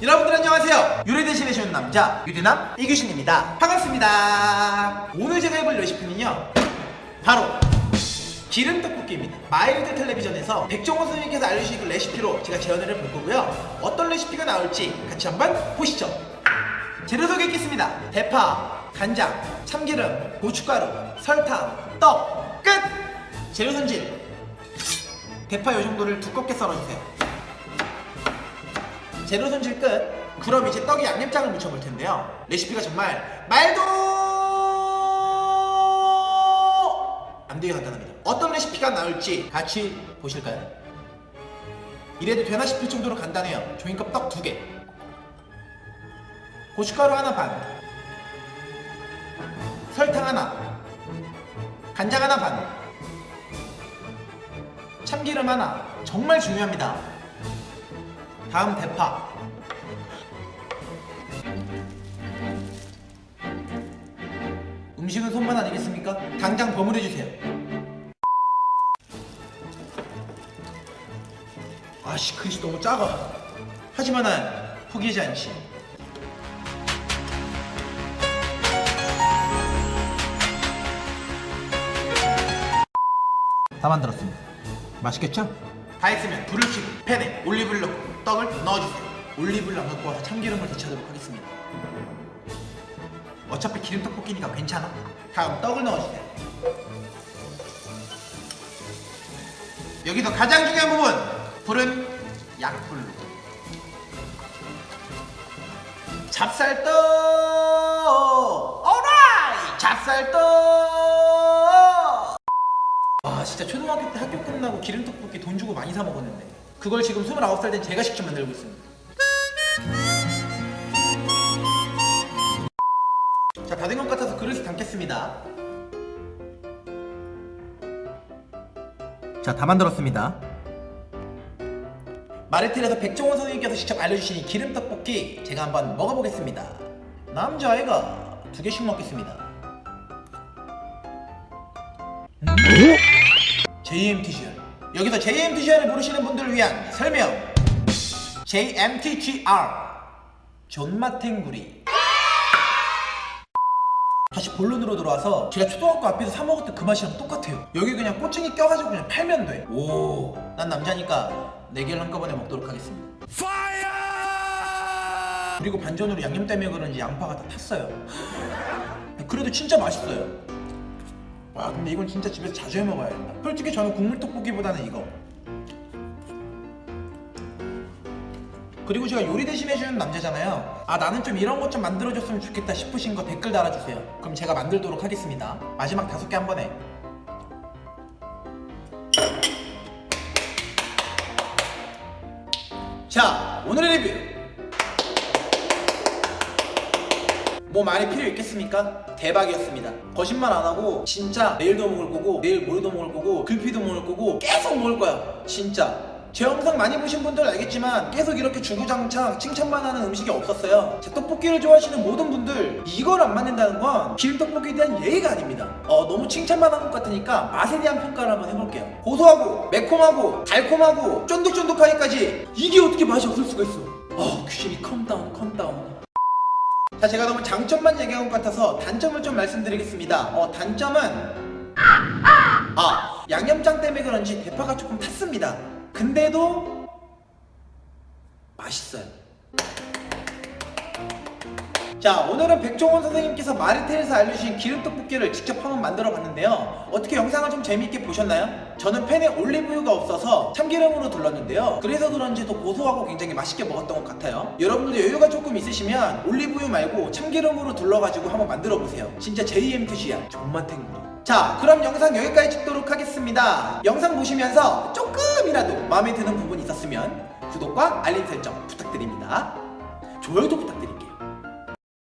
여러분들 안녕하세요. 요리 대신에 쉬운 남자 유리남 이규신입니다. 반갑습니다. 오늘 제가 해볼 레시피는요. 바로 기름 떡볶이입니다. 마일드 텔레비전에서 백종원 선생님께서 알려주신 그 레시피로 제가 재현을 해볼 거고요. 어떤 레시피가 나올지 같이 한번 보시죠. 재료 소개했겠습니다. 대파, 간장, 참기름, 고춧가루, 설탕, 떡, 끝! 재료 손질. 대파 요 정도를 두껍게 썰어주세요. 재료 손질 끝. 그럼 이제 떡에 양념장을 묻혀볼 텐데요. 레시피가 정말 말도 안 되게 간단합니다. 어떤 레시피가 나올지 같이 보실까요? 이래도 되나 싶을 정도로 간단해요. 종이컵 떡 두 개. 고춧가루 하나 반. 설탕 하나. 간장 하나 반. 참기름 하나. 정말 중요합니다. 다음 대파. 음식은 손만 아니겠습니까? 당장 버무려 주세요. 아씨 그릇이 너무 작아. 하지만 난 포기하지 않지. 다 만들었습니다. 맛있겠죠? 다 했으면 불을 켜고 팬에 올리브를 넣고 떡을 넣어주세요. 올리브를 안 갖고 와서 참기름을 대체하도록 하겠습니다. 어차피 기름 떡볶이니까 괜찮아. 다음 떡을 넣어주세요. 여기서 가장 중요한 부분 불은 약불로. 찹쌀떡 어라이 찹쌀떡 와 진짜 초등학교 때 학교 끝나고 기름떡볶이 돈 주고 많이 사 먹었는데 그걸 지금 29살 된 제가 직접 만들고 있습니다. 자 다 된 것 같아서 그릇에 담겠습니다. 자 다 만들었습니다. 마르텔에서 백종원 선생님께서 직접 알려주신 이 기름떡볶이 제가 한번 먹어보겠습니다. 남자아이가 두 개씩 먹겠습니다 JMTGR 여기서 JMTGR을 모르시는 분들을 위한 설명. JMTGR 존맛탱구리. 다시 본론으로 들어와서 제가 초등학교 앞에서 사 먹었던 그 맛이랑 똑같아요. 여기 그냥 꼬챙이 껴가지고 그냥 팔면 돼오난 남자니까 네 개를 한꺼번에 먹도록 하겠습니다. 그리고 반전으로 양념 때문에 그런지 양파가 다 탔어요. 그래도 진짜 맛있어요 와 근데 이건 진짜 집에서 자주 해 먹어야겠다. 솔직히 저는 국물 떡볶이보다는 이거. 그리고 제가 요리 대신 해주는 남자잖아요. 아 나는 좀 이런 것 좀 만들어줬으면 좋겠다 싶으신 거 댓글 달아주세요. 그럼 제가 만들도록 하겠습니다. 마지막 다섯 개 한 번에. 자 오늘의 리뷰 뭐 많이 필요 있겠습니까? 대박이었습니다. 거짓말 안 하고 진짜 내일도 먹을 거고 내일 모레도 먹을 거고 글피도 먹을 거고 계속 먹을 거야. 진짜. 제 영상 많이 보신 분들 알겠지만 계속 이렇게 주구장창 칭찬만 하는 음식이 없었어요. 제 떡볶이를 좋아하시는 모든 분들 이걸 안 만든다는 건 기름떡볶이에 대한 예의가 아닙니다. 어, 너무 칭찬만 한 것 같으니까 맛에 대한 평가를 한번 해볼게요. 고소하고 매콤하고 달콤하고 쫀득쫀득하기까지 이게 어떻게 맛이 없을 수가 있어. 어, 귀신이 컴다운. 자 제가 너무 장점만 얘기한 것 같아서 단점을 좀 말씀드리겠습니다. 어 단점은 아 양념장 때문에 그런지 대파가 조금 탔습니다. 근데도 맛있어요 자 오늘은 백종원 선생님께서 마르텔에서 알려주신 기름떡볶이를 직접 한번 만들어 봤는데요. 어떻게 영상을 좀 재미있게 보셨나요? 저는 팬에 올리브유가 없어서 참기름으로 둘렀는데요. 그래서 그런지 더 고소하고 굉장히 맛있게 먹었던 것 같아요. 여러분들 여유가 조금 있으시면 올리브유 말고 참기름으로 둘러가지고 한번 만들어 보세요. 진짜 JMTG야. 존맛탱구리 자 그럼 영상 여기까지 찍도록 하겠습니다. 영상 보시면서 조금이라도 마음에 드는 부분이 있었으면 구독과 알림 설정 부탁드립니다. 좋아요도 부탁드립니다